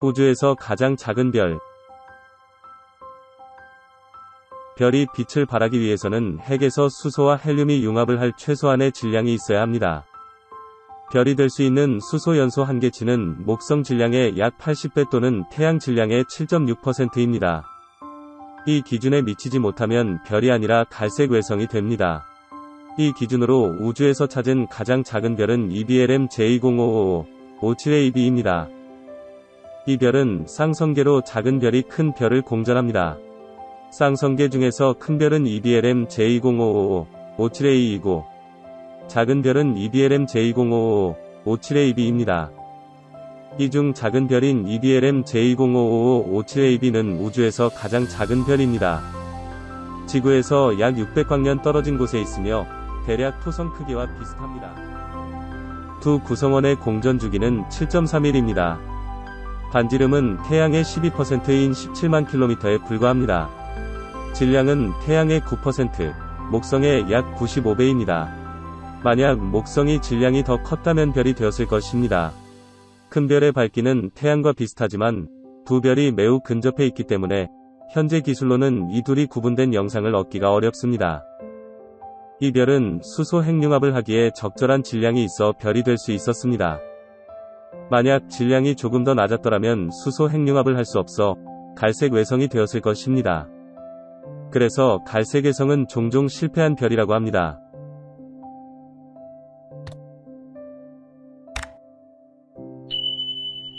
우주에서 가장 작은 별. 별이 빛을 발하기 위해서는 핵에서 수소와 헬륨이 융합을 할 최소한의 질량이 있어야 합니다. 별이 될 수 있는 수소 연소 한계치는 목성 질량의 약 80배 또는 태양 질량의 7.6%입니다. 이 기준에 미치지 못하면 별이 아니라 갈색 외성이 됩니다. 이 기준으로 우주에서 찾은 가장 작은 별은 EBLM J2055 57AB입니다. 이 별은 쌍성계로 작은 별이 큰 별을 공전합니다. 쌍성계 중에서 큰 별은 EBLM J2055 57A이고 작은 별은 EBLM J2055 57AB입니다. 이 중 작은 별인 EBLM J2055 57AB는 우주에서 가장 작은 별입니다. 지구에서 약 600광년 떨어진 곳에 있으며 대략 토성 크기와 비슷합니다. 두 구성원의 공전 주기는 7.3일입니다. 반지름은 태양의 12%인 17만 킬로미터에 불과합니다. 질량은 태양의 9%, 목성의 약 95배입니다. 만약 목성이 질량이 더 컸다면 별이 되었을 것입니다. 큰 별의 밝기는 태양과 비슷하지만 두 별이 매우 근접해 있기 때문에 현재 기술로는 이 둘이 구분된 영상을 얻기가 어렵습니다. 이 별은 수소 핵융합을 하기에 적절한 질량이 있어 별이 될 수 있었습니다. 만약 질량이 조금 더 낮았더라면 수소 핵융합을 할 수 없어 갈색 외성이 되었을 것입니다. 그래서 갈색 외성은 종종 실패한 별이라고 합니다.